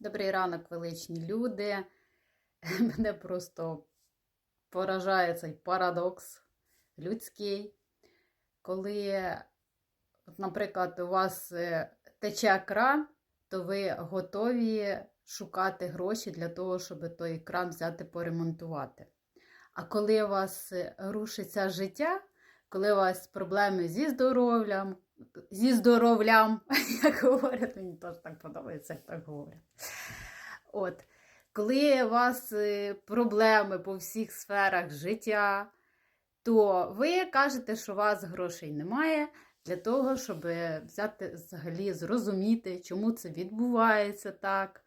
Добрий ранок, величні люди. Мене просто поражає цей парадокс людський. Коли, наприклад, у вас е, тече кран, то ви готові шукати гроші для того, щоб той кран взяти поремонтувати. А коли у вас е, рушиться життя, коли у вас проблеми зі здоров'ям, зі здоров'ям, як говорять, мені теж так подобається, як так говорять. От, коли у вас е, проблеми по всіх сферах життя, то ви кажете, що у вас грошей немає для того, щоб взяти взагалі зрозуміти, чому це відбувається так.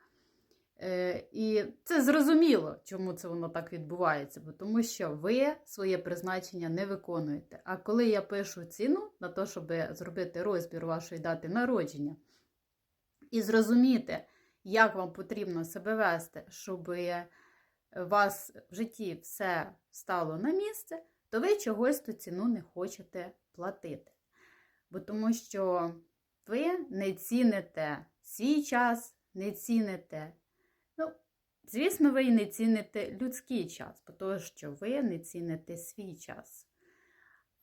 Е, І це зрозуміло, чому це воно так відбувається, бо тому що ви своє призначення не виконуєте. А коли я пишу ціну на те, щоб зробити розбір вашої дати народження і зрозуміти, як вам потрібно себе вести, щоб вас в житті все стало на місце, то ви чогось ту ціну не хочете платити. Бо тому що ви не ціните свій час, не ціните. Ну, звісно, ви не ціните людський час, тому що ви не ціните свій час.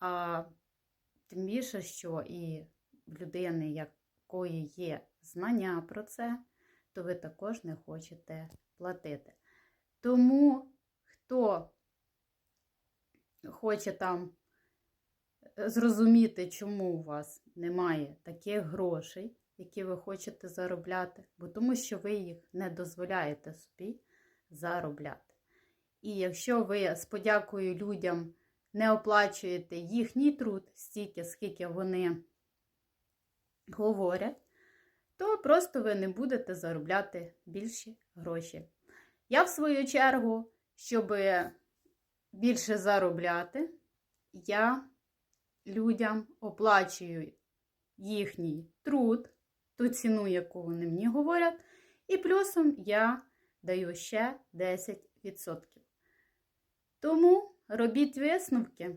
А тим більше, що і в людини, якої є знання про це, то ви також не хочете платити. Тому хто хоче там зрозуміти, чому у вас немає таких грошей, які ви хочете заробляти, бо тому що ви їх не дозволяєте собі заробляти. І якщо ви з подякою людям не оплачуєте їхній труд стільки, скільки вони говорять, то просто ви не будете заробляти більші гроші. Я, в свою чергу, щоб більше заробляти, я людям оплачую їхній труд, ту ціну, яку вони мені говорять, і плюсом я даю ще 10%. Тому робіть висновки.